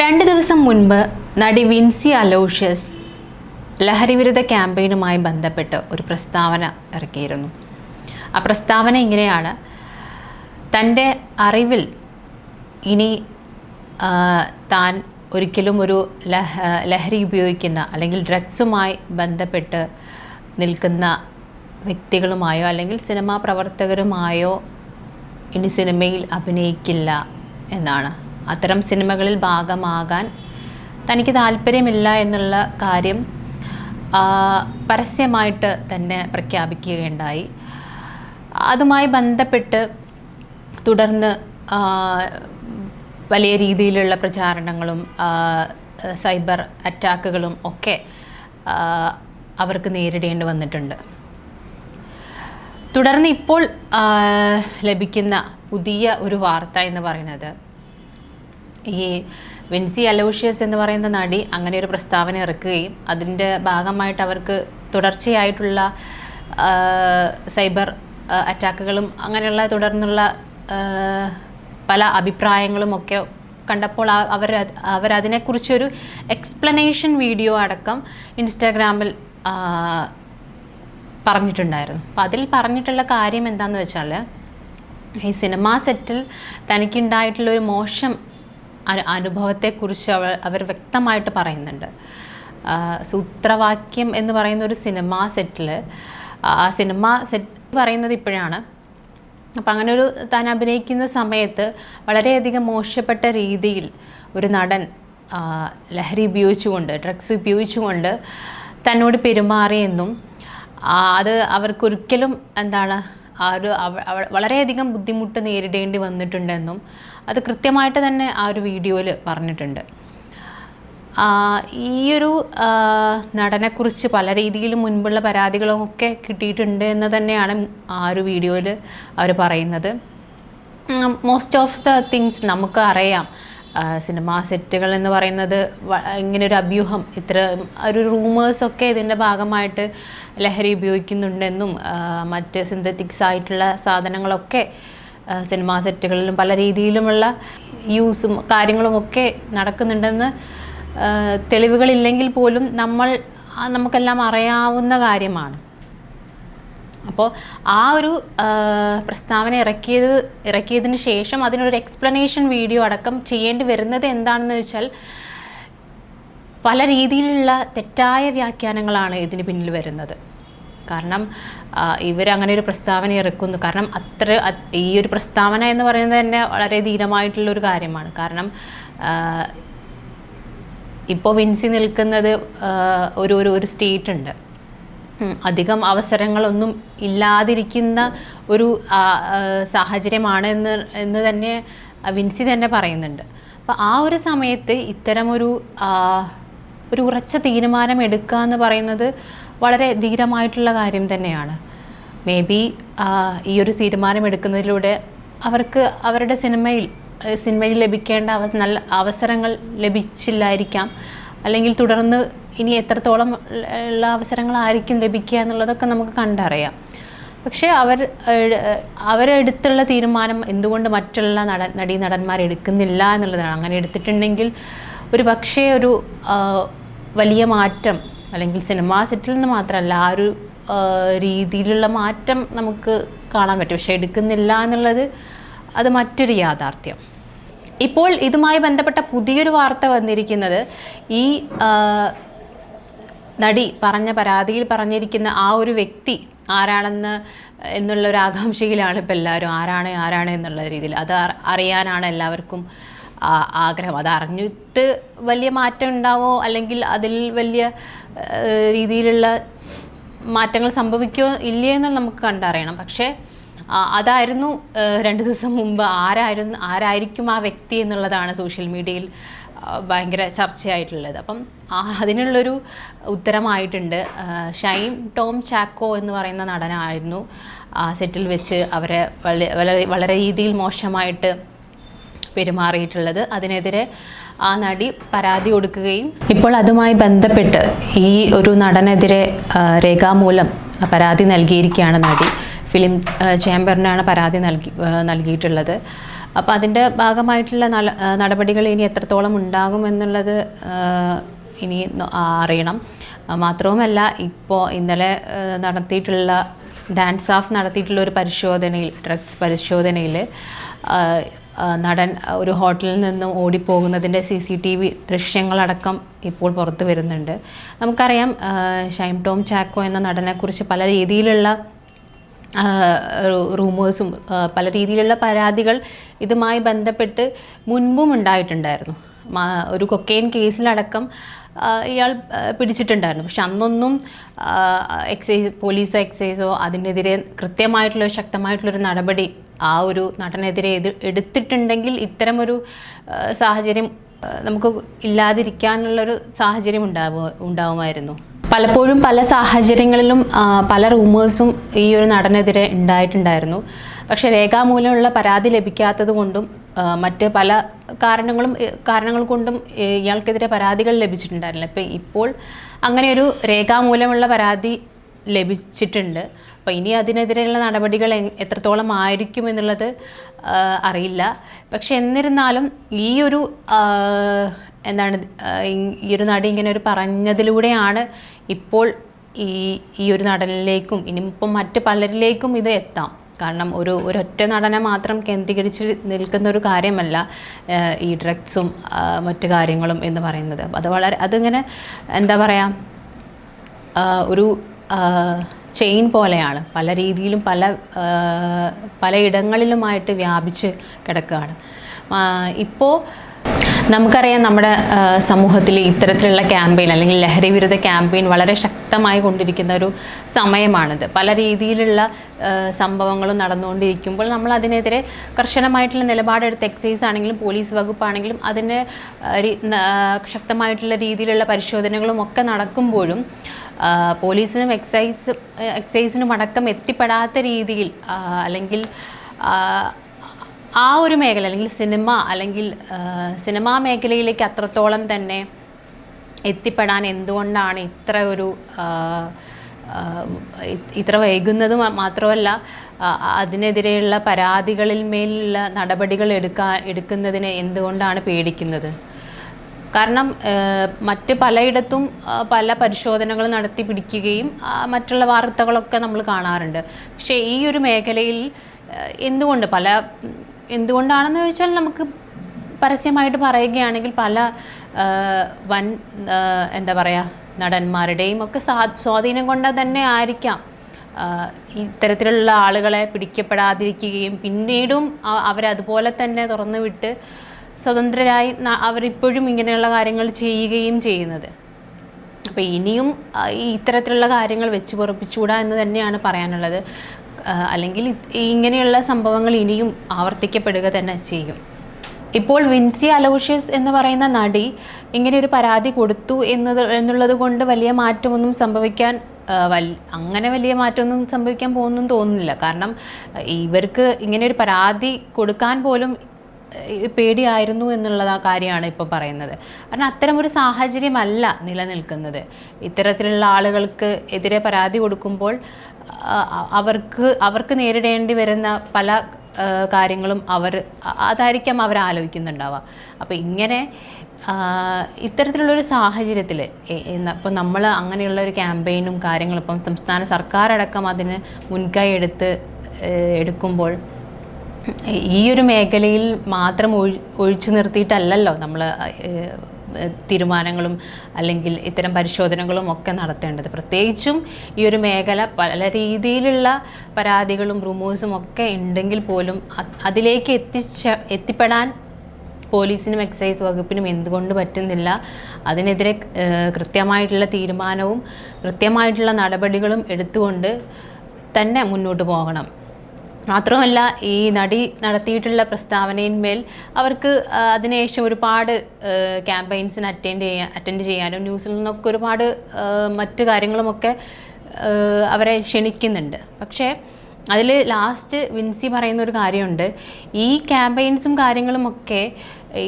രണ്ട് ദിവസം മുൻപ് നടി വിൻസി അലോഷ്യസ് ലഹരിവിരുദ്ധ ക്യാമ്പയിനുമായി ബന്ധപ്പെട്ട് ഒരു പ്രസ്താവന ഇറക്കിയിരുന്നു. ആ പ്രസ്താവന ഇങ്ങനെയാണ്. തന്റെ അറിവിൽ ഇനി താൻ ഒരിക്കലും ഒരു ലഹ ലഹരി ഉപയോഗിക്കുന്ന അല്ലെങ്കിൽ ഡ്രഗ്സുമായി ബന്ധപ്പെട്ട് നിൽക്കുന്ന വ്യക്തികളുമായോ അല്ലെങ്കിൽ സിനിമാ പ്രവർത്തകരുമായോ ഇനി സിനിമയിൽ അഭിനയിക്കില്ല എന്നാണ്. അത്തരം സിനിമകളിൽ ഭാഗമാകാൻ തനിക്ക് താല്പര്യമില്ല എന്നുള്ള കാര്യം പരസ്യമായിട്ട് തന്നെ പ്രഖ്യാപിക്കുകയുണ്ടായി. അതുമായി ബന്ധപ്പെട്ട് തുടർന്ന് വലിയ രീതിയിലുള്ള പ്രചാരണങ്ങളും സൈബർ അറ്റാക്കുകളും ഒക്കെ അവർക്ക് നേരിടേണ്ടി വന്നിട്ടുണ്ട്. തുടർന്ന് ഇപ്പോൾ ലഭിക്കുന്ന പുതിയ ഒരു വാർത്ത എന്ന് പറയുന്നത് ഈ വിൻസി അലോഷ്യസ് എന്ന് പറയുന്ന നടി അങ്ങനെ ഒരു പ്രസ്താവന ഇറക്കുകയും അതിന്റെ ഭാഗമായിട്ട് അവർക്ക് തുടർച്ചയായിട്ടുള്ള സൈബർ അറ്റാക്കുകളും അങ്ങനെയുള്ള തുടർന്നുള്ള പല അഭിപ്രായങ്ങളും ഒക്കെ കണ്ടപ്പോൾ അവർ അവരതിനെക്കുറിച്ചൊരു എക്സ്പ്ലനേഷൻ വീഡിയോ അടക്കം ഇൻസ്റ്റാഗ്രാമിൽ പറഞ്ഞിട്ടുണ്ടായിരുന്നു. അപ്പോൾ അതിൽ പറഞ്ഞിട്ടുള്ള കാര്യം എന്താണെന്ന് വെച്ചാൽ ഈ സിനിമാ സെറ്റിൽ തനിക്കുണ്ടായിട്ടുള്ള ഒരു മോശം അനുഭവത്തെക്കുറിച്ച് അവർ അവർ വ്യക്തമായിട്ട് പറയുന്നുണ്ട്. സൂത്രവാക്യം എന്ന് പറയുന്ന ഒരു സിനിമ സെറ്റിൽ ആ സിനിമ സെറ്റ് പറയുന്നത് ഇപ്പോഴാണ്. അപ്പം അങ്ങനെ ഒരു താൻ അഭിനയിക്കുന്ന സമയത്ത് വളരെയധികം മോശപ്പെട്ട രീതിയിൽ ഒരു നടൻ ലഹരി ഉപയോഗിച്ചുകൊണ്ട് ഡ്രഗ്സ് ഉപയോഗിച്ചുകൊണ്ട് തന്നോട് പെരുമാറിയെന്നും അത് അവർക്കൊരിക്കലും എന്താണ് ആ ഒരു വളരെയധികം ബുദ്ധിമുട്ട് നേരിടേണ്ടി വന്നിട്ടുണ്ടെന്നും അത് കൃത്യമായിട്ട് തന്നെ ആ ഒരു വീഡിയോയിൽ പറഞ്ഞിട്ടുണ്ട്. ഈയൊരു നടനെക്കുറിച്ച് പല രീതിയിലും മുൻപുള്ള പരാതികളും ഒക്കെ കിട്ടിയിട്ടുണ്ട് എന്ന് തന്നെയാണ് ആ ഒരു വീഡിയോയിൽ അവർ പറയുന്നത്. മോസ്റ്റ് ഓഫ് ദ തിങ്സ് നമുക്ക് അറിയാം. സിനിമാ സെറ്റുകൾ എന്ന് പറയുന്നത് ഇങ്ങനൊരു അഭ്യൂഹം ഇത്ര ഒരു റൂമേഴ്സൊക്കെ ഇതിന്റെ ഭാഗമായിട്ട് ലഹരി ഉപയോഗിക്കുന്നുണ്ടെന്നും മറ്റ് സിന്തറ്റിക്സ് ആയിട്ടുള്ള സാധനങ്ങളൊക്കെ സിനിമാ സെറ്റുകളിലും പല രീതിയിലുമുള്ള യൂസും കാര്യങ്ങളുമൊക്കെ നടക്കുന്നുണ്ടെന്ന് തെളിവുകളില്ലെങ്കിൽ പോലും നമ്മൾ നമുക്കെല്ലാം അറിയാവുന്ന കാര്യമാണ്. അപ്പോൾ ആ ഒരു പ്രസ്താവന ഇറക്കിയത് ഇറക്കിയതിന് ശേഷം അതിനൊരു എക്സ്പ്ലനേഷൻ വീഡിയോ അടക്കം ചെയ്യേണ്ടി വരുന്നത് എന്താണെന്ന് വെച്ചാൽ പല രീതിയിലുള്ള തെറ്റായ വ്യാഖ്യാനങ്ങളാണ് ഇതിന് പിന്നിൽ വരുന്നത്. കാരണം ഇവരങ്ങനെ ഒരു പ്രസ്താവന ഇറക്കുന്നു. കാരണം അത്ര ഈ ഒരു പ്രസ്താവന എന്ന് പറയുന്നത് തന്നെ വളരെ ധീരമായിട്ടുള്ളൊരു കാര്യമാണ്. കാരണം ഇപ്പോൾ വിൻസി നിൽക്കുന്നത് ഒരു ഒരു ഒരു സ്റ്റേറ്റ് ഉണ്ട്. അധികം അവസരങ്ങളൊന്നും ഇല്ലാതിരിക്കുന്ന ഒരു സാഹചര്യമാണ് എന്ന് എന്ന് തന്നെ വിൻസി തന്നെ പറയുന്നുണ്ട്. അപ്പോൾ ആ ഒരു സമയത്ത് ഇത്തരമൊരു ഒരു ഉറച്ച തീരുമാനം എടുക്കുക എന്ന് പറയുന്നത് വളരെ ധീരമായിട്ടുള്ള കാര്യം തന്നെയാണ്. മേ ബി ഈ ഒരു തീരുമാനം എടുക്കുന്നതിലൂടെ അവർക്ക് അവരുടെ സിനിമയിൽ സിനിമയിൽ ലഭിക്കേണ്ട അവ നല്ല അവസരങ്ങൾ ലഭിച്ചില്ലായിരിക്കാം. അല്ലെങ്കിൽ തുടർന്ന് ഇനി എത്രത്തോളം ഉള്ള അവസരങ്ങളായിരിക്കും ലഭിക്കുക എന്നുള്ളതൊക്കെ നമുക്ക് കണ്ടറിയാം. പക്ഷേ അവർ അവരെടുത്തുള്ള തീരുമാനം എന്തുകൊണ്ട് മറ്റുള്ള നട നടീ നടന്മാർ എടുക്കുന്നില്ല എന്നുള്ളതാണ്. അങ്ങനെ എടുത്തിട്ടുണ്ടെങ്കിൽ ഒരു പക്ഷേ ഒരു വലിയ മാറ്റം അല്ലെങ്കിൽ സിനിമാ സെറ്റിൽ നിന്ന് മാത്രമല്ല ആ ഒരു രീതിയിലുള്ള മാറ്റം നമുക്ക് കാണാൻ പറ്റും. പക്ഷേ എടുക്കുന്നില്ല എന്നുള്ളത് അത് മറ്റൊരു യാഥാർത്ഥ്യം. ഇപ്പോൾ ഇതുമായി ബന്ധപ്പെട്ട പുതിയൊരു വാർത്ത വന്നിരിക്കുന്നത് ഈ നടി പറഞ്ഞ പരാതിയിൽ പറഞ്ഞിരിക്കുന്ന ആ ഒരു വ്യക്തി ആരാണെന്ന് എന്നുള്ള ഒരു ആകാംക്ഷയിലാണ് ഇപ്പോൾ എല്ലാവരും. ആരാണ് ആരാണ് എന്നുള്ള രീതിയിൽ. അത് അറിയാനാണ് എല്ലാവർക്കും ആഗ്രഹം. അത് അറിഞ്ഞിട്ട് വലിയ മാറ്റം ഉണ്ടാവോ? അല്ലെങ്കിൽ അതിൽ വലിയ രീതിയിലുള്ള മാറ്റങ്ങൾ സംഭവിക്കുമോ ഇല്ലയെന്ന് നമുക്ക് കണ്ടറിയണം. പക്ഷേ അതായിരുന്നു രണ്ടു ദിവസം മുമ്പ് ആരായിരുന്നു ആരായിരിക്കും ആ വ്യക്തി എന്നുള്ളതാണ് സോഷ്യൽ മീഡിയയിൽ ഭയങ്കര ചർച്ചയായിട്ടുള്ളത്. അപ്പം അതിനുള്ളൊരു ഉത്തരമായിട്ടുണ്ട്. ഷൈൻ ടോം ചാക്കോ എന്ന് പറയുന്ന നടനായിരുന്നു. സെറ്റിൽ വെച്ച് അവരെ വളരെ വളരെ രീതിയിൽ മോശമായിട്ട് പെരുമാറിയിട്ടുള്ളത്. അതിനെതിരെ ആ നടി പരാതി കൊടുക്കുകയും ഇപ്പോൾ അതുമായി ബന്ധപ്പെട്ട് ഈ ഒരു നടനെതിരെ രേഖാമൂലം പരാതി നൽകിയിരിക്കുകയാണ് നടി. ഫിലിം ചേംബറിനാണ് പരാതി നൽകി നൽകിയിട്ടുള്ളത്. അപ്പോൾ അതിന്റെ ഭാഗമായിട്ടുള്ള നടപടികൾ ഇനി എത്രത്തോളം ഉണ്ടാകും എന്നുള്ളത് ഇനി അറിയണം. മാത്രവുമല്ല ഇപ്പോൾ ഇന്നലെ നടത്തിയിട്ടുള്ള ഡാൻസ് ഓഫ് നടത്തിയിട്ടുള്ള ഒരു പരിശോധനയിൽ ഡ്രഗ്സ് പരിശോധനയിൽ നടൻ ഒരു ഹോട്ടലിൽ നിന്നും ഓടിപ്പോകുന്നതിന്റെ സി സി ടി വി ദൃശ്യങ്ങളടക്കം ഇപ്പോൾ പുറത്തു വരുന്നുണ്ട്. നമുക്കറിയാം ഷൈം ടോം ചാക്കോ എന്ന നടനെക്കുറിച്ച് പല രീതിയിലുള്ള റൂമേഴ്സും പല രീതിയിലുള്ള പരാതികൾ ഇതുമായി ബന്ധപ്പെട്ട് മുൻപും ഉണ്ടായിട്ടുണ്ടായിരുന്നു. ഒരു കൊക്കെയിൻ കേസിലടക്കം ഇയാൾ പിടിച്ചിട്ടുണ്ടായിരുന്നു. പക്ഷെ അന്നൊന്നും എക്സൈസ് പോലീസോ എക്സൈസോ അതിനെതിരെ കൃത്യമായിട്ടുള്ള ശക്തമായിട്ടുള്ളൊരു നടപടി ആ ഒരു നടനെതിരെ എതി എടുത്തിട്ടുണ്ടെങ്കിൽ ഇത്തരമൊരു സാഹചര്യം നമുക്ക് ഇല്ലാതിരിക്കാനുള്ളൊരു സാഹചര്യം ഉണ്ടാവുക ഉണ്ടാവുമായിരുന്നു. പലപ്പോഴും പല സാഹചര്യങ്ങളിലും പല റൂമേഴ്സും ഈ ഒരു നടനെതിരെ ഉണ്ടായിട്ടുണ്ടായിരുന്നു. പക്ഷേ രേഖാമൂലമുള്ള പരാതി ലഭിക്കാത്തത് കൊണ്ടും മറ്റ് പല കാരണങ്ങളും കാരണങ്ങൾ കൊണ്ടും ഇയാൾക്കെതിരെ പരാതികൾ ലഭിച്ചിട്ടുണ്ടായിരുന്നില്ല. ഇപ്പം ഇപ്പോൾ അങ്ങനെയൊരു രേഖാമൂലമുള്ള പരാതി ലഭിച്ചിട്ടുണ്ട്. അപ്പോൾ ഇനി അതിനെതിരെയുള്ള നടപടികൾ എത്രത്തോളം ആയിരിക്കും എന്നുള്ളത് അറിയില്ല. പക്ഷെ എന്നിരുന്നാലും ഈ ഒരു എന്താണ് ഈ ഒരു നടി ഇങ്ങനെ ഒരു പറഞ്ഞതിലൂടെയാണ് ഇപ്പോൾ ഈ ഈ ഒരു നടനിലേക്കും ഇനിയിപ്പം മറ്റ് പലരിലേക്കും ഇത് എത്താം. കാരണം ഒരു ഒരൊറ്റ നടനെ മാത്രം കേന്ദ്രീകരിച്ച് നിൽക്കുന്ന ഒരു കാര്യമല്ല ഈ ഡ്രഗ്സും മറ്റു കാര്യങ്ങളും എന്ന് പറയുന്നത്. അത് വളരെ അതിങ്ങനെ എന്താ പറയുക ഒരു ചെയിൻ പോലെയാണ്. പല രീതിയിലും പല പലയിടങ്ങളിലുമായിട്ട് വ്യാപിച്ച് കിടക്കുകയാണ്. ഇപ്പോൾ നമുക്കറിയാം നമ്മുടെ സമൂഹത്തിൽ ഇത്തരത്തിലുള്ള ക്യാമ്പയിൻ അല്ലെങ്കിൽ ലഹരി വിരുദ്ധ ക്യാമ്പയിൻ വളരെ ശക്തമായി കൊണ്ടിരിക്കുന്ന ഒരു സമയമാണിത്. പല രീതിയിലുള്ള സംഭവങ്ങളും നടന്നുകൊണ്ടിരിക്കുമ്പോൾ നമ്മൾ അതിനെതിരെ കർശനമായിട്ടുള്ള നിലപാടെടുത്ത് എക്സൈസ് ആണെങ്കിലും പോലീസ് വകുപ്പാണെങ്കിലും അതിന് ശക്തമായിട്ടുള്ള രീതിയിലുള്ള പരിശോധനകളും ഒക്കെ നടക്കുമ്പോഴും പോലീസിനും എക്സൈസ് എക്സൈസിനും അടക്കം എത്തിപ്പെടാത്ത രീതിയിൽ അല്ലെങ്കിൽ ആ, ഒരു മേഖല അല്ലെങ്കിൽ സിനിമ അല്ലെങ്കിൽ സിനിമാ മേഖലയിലേക്ക് അത്രത്തോളം തന്നെ എത്തിപ്പെടാൻ എന്തുകൊണ്ടാണ് ഇത്ര ഒരു ഇത്ര വൈകുന്നത് മാത്രമല്ല അതിനെതിരെയുള്ള പരാതികളിൽ മേലുള്ള നടപടികൾ എടുക്കാ എടുക്കുന്നതിന് എന്തുകൊണ്ടാണ് പേടിക്കുന്നത്? കാരണം മറ്റ് പലയിടത്തും പല പരിശോധനകൾ നടത്തി പിടിക്കുകയും മറ്റുള്ള വാർത്തകളൊക്കെ നമ്മൾ കാണാറുണ്ട്. പക്ഷേ ഈ ഒരു മേഖലയിൽ എന്തുകൊണ്ട് പല എന്തുകൊണ്ടാണെന്ന് ചോദിച്ചാൽ നമുക്ക് പരസ്യമായിട്ട് പറയുകയാണെങ്കിൽ പല വൻ എന്താ പറയുക നടന്മാരുടെയും ഒക്കെ സ്വാ സ്വാധീനം കൊണ്ട് തന്നെ ആയിരിക്കാം. ഇത്തരത്തിലുള്ള ആളുകളെ പിടിക്കപ്പെടാതിരിക്കുകയും പിന്നീടും അവരതുപോലെ തന്നെ തുറന്നു വിട്ട് സ്വതന്ത്രരായി അവരിപ്പോഴും ഇങ്ങനെയുള്ള കാര്യങ്ങൾ ചെയ്യുകയും ചെയ്യുന്നത്. അപ്പോൾ ഇനിയും ഇത്തരത്തിലുള്ള കാര്യങ്ങൾ വെച്ച് പൊറപ്പിച്ചുകൂടാ എന്ന് തന്നെയാണ് പറയാനുള്ളത്. അല്ലെങ്കിൽ ഇങ്ങനെയുള്ള സംഭവങ്ങൾ ഇനിയും ആവർത്തിക്കപ്പെടുക തന്നെ ചെയ്യും. ഇപ്പോൾ വിൻസി അലോഷ്യസ് എന്ന് പറയുന്ന നടി ഇങ്ങനെ ഒരു പരാതി കൊടുത്തു എന്നത് എന്നുള്ളത് കൊണ്ട് വലിയ മാറ്റമൊന്നും സംഭവിക്കാൻ അങ്ങനെ വലിയ മാറ്റമൊന്നും സംഭവിക്കാൻ പോകുന്നു തോന്നുന്നില്ല. കാരണം ഇവർക്ക് ഇങ്ങനെ ഒരു പരാതി കൊടുക്കാൻ പോലും പേടിയായിരുന്നു ആ കാര്യമാണ് ഇപ്പോൾ പറയുന്നത്. കാരണം അത്തരമൊരു സാഹചര്യമല്ല നിലനിൽക്കുന്നത്. ഇത്തരത്തിലുള്ള ആളുകൾക്ക് എതിരെ പരാതി കൊടുക്കുമ്പോൾ അവർക്ക് അവർക്ക് നേരിടേണ്ടി വരുന്ന പല കാര്യങ്ങളും അവർ അതായിരിക്കാം അവർ ആലോചിക്കുന്നുണ്ടാവുക. അപ്പോൾ ഇങ്ങനെ ഇത്തരത്തിലുള്ളൊരു സാഹചര്യത്തിൽ ഇപ്പോൾ നമ്മൾ അങ്ങനെയുള്ള ഒരു ക്യാമ്പയിനും കാര്യങ്ങളും ഇപ്പം സംസ്ഥാന സർക്കാരടക്കം അതിന് മുൻകൈ എടുത്ത് എടുക്കുമ്പോൾ ഈ ഒരു മേഖലയിൽ മാത്രം ഒഴി ഒഴിച്ചു നിർത്തിയിട്ടല്ലല്ലോ നമ്മൾ തീരുമാനങ്ങളും അല്ലെങ്കിൽ ഇത്തരം പരിശോധനകളും ഒക്കെ നടത്തേണ്ടത്. പ്രത്യേകിച്ചും ഈ ഒരു മേഖല പല രീതിയിലുള്ള പരാതികളും റുമേഴ്സും ഒക്കെ ഉണ്ടെങ്കിൽ പോലും അതിലേക്ക് എത്തിച്ച എത്തിപ്പെടാൻ പോലീസിനും എക്സൈസ് വകുപ്പിനും എന്തുകൊണ്ട് പറ്റുന്നില്ല? അതിനെതിരെ കൃത്യമായിട്ടുള്ള തീരുമാനവും കൃത്യമായിട്ടുള്ള നടപടികളും എടുത്തുകൊണ്ട് തന്നെ മുന്നോട്ട് പോകണം. മാത്രമല്ല ഈ നടി നടത്തിയിട്ടുള്ള പ്രസ്താവനയിന്മേൽ അവർക്ക് അതിനുശേഷം ഒരുപാട് ക്യാമ്പയിൻസിന് അറ്റൻഡ് ചെയ്യാൻ അറ്റൻഡ് ചെയ്യാനും ന്യൂസിൽ നിന്നൊക്കെ ഒരുപാട് മറ്റു കാര്യങ്ങളുമൊക്കെ അവരെ ക്ഷണിക്കുന്നുണ്ട്. പക്ഷേ അതിൽ ലാസ്റ്റ് വിൻസി പറയുന്ന ഒരു കാര്യമുണ്ട്. ഈ ക്യാമ്പയിൻസും കാര്യങ്ങളുമൊക്കെ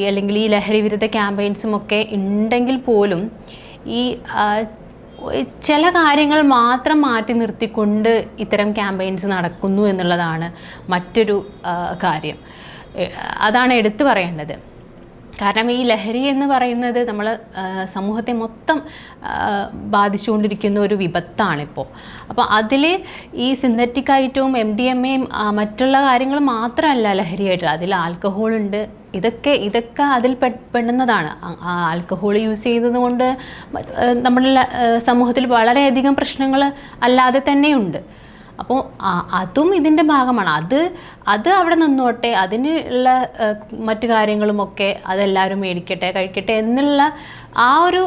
അല്ലെങ്കിൽ ഈ ലഹരി വിരുദ്ധ ക്യാമ്പയിൻസും ഒക്കെ ഉണ്ടെങ്കിൽ പോലും ഈ ചില കാര്യങ്ങൾ മാത്രം മാറ്റി നിർത്തിക്കൊണ്ട് ഇത്തരം ക്യാമ്പയിൻസ് നടക്കുന്നു എന്നുള്ളതാണ് മറ്റൊരു കാര്യം. അതാണ് എടുത്തു പറയേണ്ടത്. കാരണം ഈ ലഹരി എന്ന് പറയുന്നത് നമ്മൾ സമൂഹത്തെ മൊത്തം ബാധിച്ചുകൊണ്ടിരിക്കുന്ന ഒരു വിപത്താണിപ്പോൾ. അപ്പോൾ അതിൽ ഈ സിന്തറ്റിക് ആയിട്ടും എം ഡി എം എയും മറ്റുള്ള കാര്യങ്ങൾ മാത്രമല്ല ലഹരിയായിട്ട് അതിൽ ആൽക്കഹോൾ ഉണ്ട് ഇതൊക്കെ ഇതൊക്കെ അതിൽ പെടുന്നതാണ് ആൽക്കഹോൾ യൂസ് ചെയ്യുന്നത് കൊണ്ട് നമ്മുടെ സമൂഹത്തിൽ വളരെയധികം പ്രശ്നങ്ങൾ അല്ലാതെ തന്നെയുണ്ട്. അപ്പോൾ അതും ഇതിന്റെ ഭാഗമാണ്. അത് അത് അവിടെ നിന്നോട്ടെ അതിനുള്ള മറ്റു കാര്യങ്ങളുമൊക്കെ അതെല്ലാവരും മേടിക്കട്ടെ കഴിക്കട്ടെ എന്നുള്ള ആ ഒരു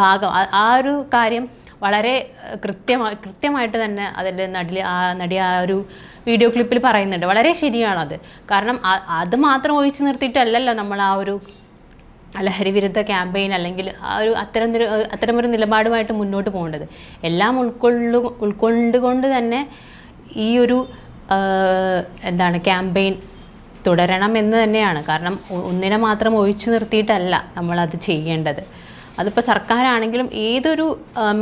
ഭാഗം ആ ഒരു കാര്യം വളരെ കൃത്യമായി കൃത്യമായിട്ട് തന്നെ അതിന്റെ നടി ആ നടി ആ ഒരു വീഡിയോ ക്ലിപ്പിൽ പറയുന്നുണ്ട്. വളരെ ശരിയാണത്. കാരണം അത് മാത്രം ഒഴിച്ചു നിർത്തിയിട്ടല്ലല്ലോ നമ്മൾ ആ ഒരു ലഹരി വിരുദ്ധ ക്യാമ്പയിൻ അല്ലെങ്കിൽ ആ ഒരു അത്തരം അത്തരമൊരു നിലപാടുമായിട്ട് മുന്നോട്ട് പോകേണ്ടത്. എല്ലാം ഉൾക്കൊള്ളു ഉൾക്കൊണ്ടുകൊണ്ട് തന്നെ ഈ ഒരു എന്താണ് ക്യാമ്പയിൻ തുടരണം എന്ന് തന്നെയാണ്. കാരണം ഒന്നിനെ മാത്രം ഒഴിച്ചു നിർത്തിയിട്ടല്ല നമ്മളത് ചെയ്യേണ്ടത്. അതിപ്പോൾ സർക്കാരാണെങ്കിലും ഏതൊരു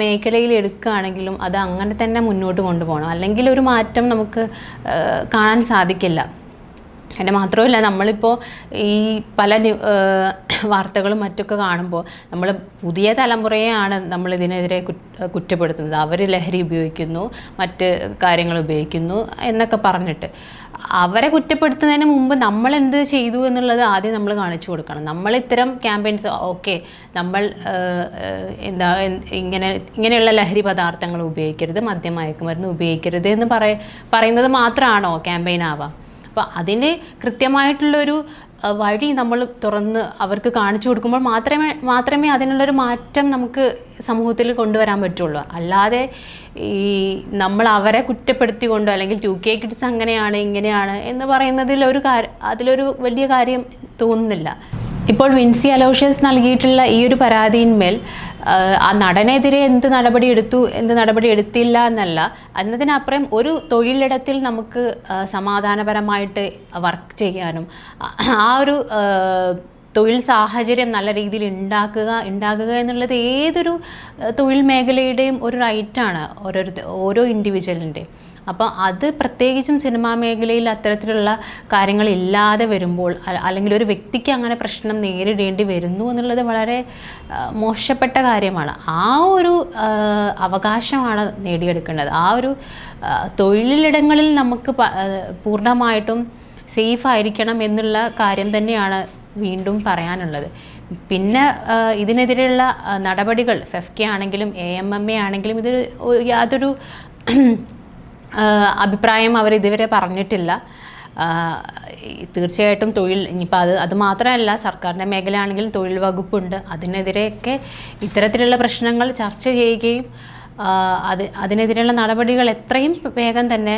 മേഖലയിൽ എടുക്കുകയാണെങ്കിലും അത് അങ്ങനെ തന്നെ മുന്നോട്ട് കൊണ്ടുപോകണം. അല്ലെങ്കിൽ ഒരു മാറ്റം നമുക്ക് കാണാൻ സാധിക്കില്ല. അതിന്റെ മാത്രമല്ല നമ്മളിപ്പോൾ ഈ പല വാർത്തകളും മറ്റൊക്കെ കാണുമ്പോൾ നമ്മൾ പുതിയ തലമുറയെയാണ് നമ്മൾ ഇതിനെതിരെ കുറ്റപ്പെടുത്തുന്നത്. അവർ ലഹരി ഉപയോഗിക്കുന്നു മറ്റ് കാര്യങ്ങൾ ഉപയോഗിക്കുന്നു എന്നൊക്കെ പറഞ്ഞിട്ട്. അവരെ കുറ്റപ്പെടുത്തുന്നതിന് മുമ്പ് നമ്മൾ എന്ത് ചെയ്തു എന്നുള്ളത് ആദ്യം നമ്മൾ കാണിച്ചു കൊടുക്കണം. നമ്മൾ ഇത്തരം ക്യാമ്പയിൻസ് ഓക്കെ നമ്മൾ എന്താ ഇങ്ങനെ ഇങ്ങനെയുള്ള ലഹരി പദാർത്ഥങ്ങൾ ഉപയോഗിക്കരുത് മദ്യം മയക്കുമരുന്ന് ഉപയോഗിക്കരുത് എന്ന് പറയ പറയുന്നത് മാത്രമാണോ ക്യാമ്പയിൻ ആവാം അപ്പോൾ അതിന് കൃത്യമായിട്ടുള്ളൊരു വഴി നമ്മൾ തുറന്ന് അവർക്ക് കാണിച്ചു കൊടുക്കുമ്പോൾ മാത്രമേ മാത്രമേ അതിനുള്ളൊരു മാറ്റം നമുക്ക് സമൂഹത്തിൽ കൊണ്ടുവരാൻ പറ്റുള്ളൂ. അല്ലാതെ ഈ നമ്മൾ അവരെ കുറ്റപ്പെടുത്തിക്കൊണ്ടോ അല്ലെങ്കിൽ ടു കെ കിഡ്സ് അങ്ങനെയാണ് ഇങ്ങനെയാണ് എന്ന് പറയുന്നതിൽ ഒരു കാര്യം അതിലൊരു വലിയ കാര്യം തോന്നുന്നില്ല. ഇപ്പോൾ വിൻസി അലോഷ്യസ് നൽകിയിട്ടുള്ള ഈ ഒരു പരാതിയിന്മേൽ ആ, നടനെതിരെ എന്ത് നടപടി എടുത്തു എന്ത് നടപടി എടുത്തില്ല എന്നല്ല എന്നതിനപ്പുറം ഒരു തൊഴിലിടത്തിൽ നമുക്ക് സമാധാനപരമായിട്ട് വർക്ക് ചെയ്യാനും ആ- ഒരു തൊഴിൽ സാഹചര്യം നല്ല രീതിയിൽ ഉണ്ടാക്കുക ഉണ്ടാക്കുക എന്നുള്ളത് ഏതൊരു തൊഴിൽ മേഖലയുടെയും ഒരു റൈറ്റാണ് ഓരോരുത്തർ ഓരോ ഇൻഡിവിജ്വലിന്റെയും അപ്പോൾ അത് പ്രത്യേകിച്ചും സിനിമാ മേഖലയിൽ അത്തരത്തിലുള്ള കാര്യങ്ങൾ ഇല്ലാതെ വരുമ്പോൾ അല്ലെങ്കിൽ ഒരു വ്യക്തിക്ക് അങ്ങനെ പ്രശ്നം നേരിടേണ്ടി വരുന്നു എന്നുള്ളത് വളരെ മോശപ്പെട്ട കാര്യമാണ്. ആ ഒരു അവകാശമാണ് നേടിയെടുക്കേണ്ടത്. ആ ഒരു തൊഴിലിടങ്ങളിൽ നമുക്ക് പൂർണമായിട്ടും സേഫ് ആയിരിക്കണം എന്നുള്ള കാര്യം തന്നെയാണ് വീണ്ടും പറയാനുള്ളത്. പിന്നെ ഇതിനെതിരെയുള്ള നടപടികൾ ഫെഫ്കെ ആണെങ്കിലും എ എം എം എ ആണെങ്കിലും ഇത് യാതൊരു അഭിപ്രായം അവർ ഇതുവരെ പറഞ്ഞിട്ടില്ല. തീർച്ചയായിട്ടും തൊഴിൽ ഇനിയിപ്പോൾ അത് അത് മാത്രമല്ല സർക്കാരിന്റെ മേഖലയാണെങ്കിലും തൊഴിൽ വകുപ്പുണ്ട്. അതിനെതിരെയൊക്കെ ഇത്തരത്തിലുള്ള പ്രശ്നങ്ങൾ ചർച്ച ചെയ്യുകയും അത് അതിനെതിരെയുള്ള നടപടികൾ എത്രയും വേഗം തന്നെ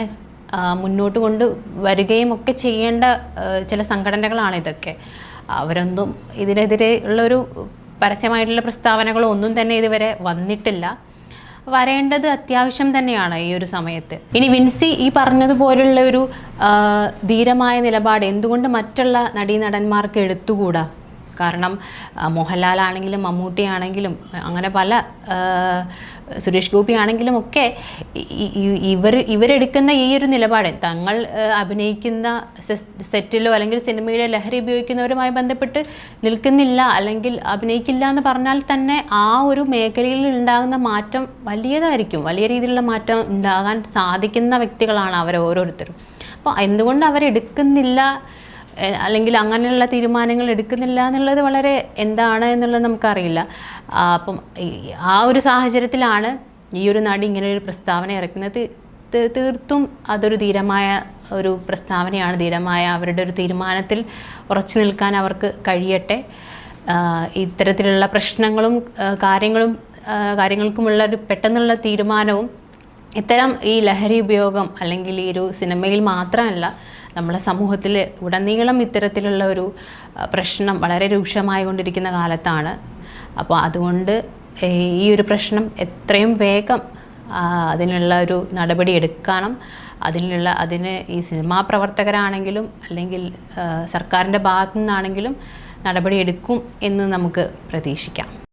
മുന്നോട്ട് കൊണ്ട് വരികയും ഒക്കെ ചെയ്യേണ്ട ചില സംഘടനകളാണ് ഇതൊക്കെ. അവരൊന്നും ഇതിനെതിരെ ഉള്ളൊരു പരസ്യമായിട്ടുള്ള പ്രസ്താവനകളോ ഒന്നും തന്നെ ഇതുവരെ വന്നിട്ടില്ല. വരേണ്ടത് അത്യാവശ്യം തന്നെയാണ് ഈ ഒരു സമയത്ത്. ഇനി വിൻസി ഈ പറഞ്ഞതുപോലുള്ള ഒരു ധീരമായ നിലപാട് എന്തുകൊണ്ട് മറ്റുള്ള നടീനടന്മാർക്ക് എടുത്തുകൂടാ? കാരണം മോഹൻലാൽ ആണെങ്കിലും മമ്മൂട്ടി ആണെങ്കിലും അങ്ങനെ പല സുരേഷ് ഗോപി ആണെങ്കിലും ഒക്കെ ഇവർ ഇവരെടുക്കുന്ന ഈ ഒരു നിലപാട് തങ്ങൾ അഭിനയിക്കുന്ന സെറ്റിലോ അല്ലെങ്കിൽ സിനിമയിലോ ലഹരി ഉപയോഗിക്കുന്നവരുമായി ബന്ധപ്പെട്ട് നിൽക്കുന്നില്ല അല്ലെങ്കിൽ അഭിനയിക്കില്ല എന്ന് പറഞ്ഞാൽ തന്നെ ആ ഒരു മേഖലയിൽ ഉണ്ടാകുന്ന മാറ്റം വലിയതായിരിക്കും. വലിയ രീതിയിലുള്ള മാറ്റം ഉണ്ടാകാൻ സാധിക്കുന്ന വ്യക്തികളാണ് അവർ ഓരോരുത്തരും. അപ്പോൾ എന്തുകൊണ്ട് അവരെടുക്കുന്നില്ല അല്ലെങ്കിൽ അങ്ങനെയുള്ള തീരുമാനങ്ങൾ എടുക്കുന്നില്ല എന്നുള്ളത് വളരെ എന്താണ് എന്നുള്ളത് നമുക്കറിയില്ല. അപ്പം ആ ഒരു സാഹചര്യത്തിലാണ് ഈ ഒരു നടി ഇങ്ങനെ ഒരു പ്രസ്താവന ഇറക്കുന്നത്. തീർത്തും അതൊരു ധീരമായ ഒരു പ്രസ്താവനയാണ്. ധീരമായ അവരുടെ ഒരു തീരുമാനത്തിൽ ഉറച്ചു നിൽക്കാൻ അവർക്ക് കഴിയട്ടെ. ഇത്തരത്തിലുള്ള പ്രശ്നങ്ങളും കാര്യങ്ങളും കാര്യങ്ങൾക്കുമുള്ള ഒരു പെട്ടെന്നുള്ള തീരുമാനവും ഇത്തരം ഈ ലഹരി ഉപയോഗം അല്ലെങ്കിൽ ഈ ഒരു സിനിമയിൽ മാത്രമല്ല നമ്മളെ സമൂഹത്തിൽ ഉടനീളം ഇത്തരത്തിലുള്ള ഒരു പ്രശ്നം വളരെ രൂക്ഷമായി കൊണ്ടിരിക്കുന്ന കാലത്താണ്. അപ്പോൾ അതുകൊണ്ട് ഈ ഒരു പ്രശ്നം എത്രയും വേഗം അതിനുള്ള ഒരു നടപടി എടുക്കണം. അതിനുള്ള അതിന് ഈ സിനിമാ പ്രവർത്തകരാണെങ്കിലും അല്ലെങ്കിൽ സർക്കാരിന്റെ ഭാഗത്തു നിന്നാണെങ്കിലും നടപടിയെടുക്കും എന്ന് നമുക്ക് പ്രതീക്ഷിക്കാം.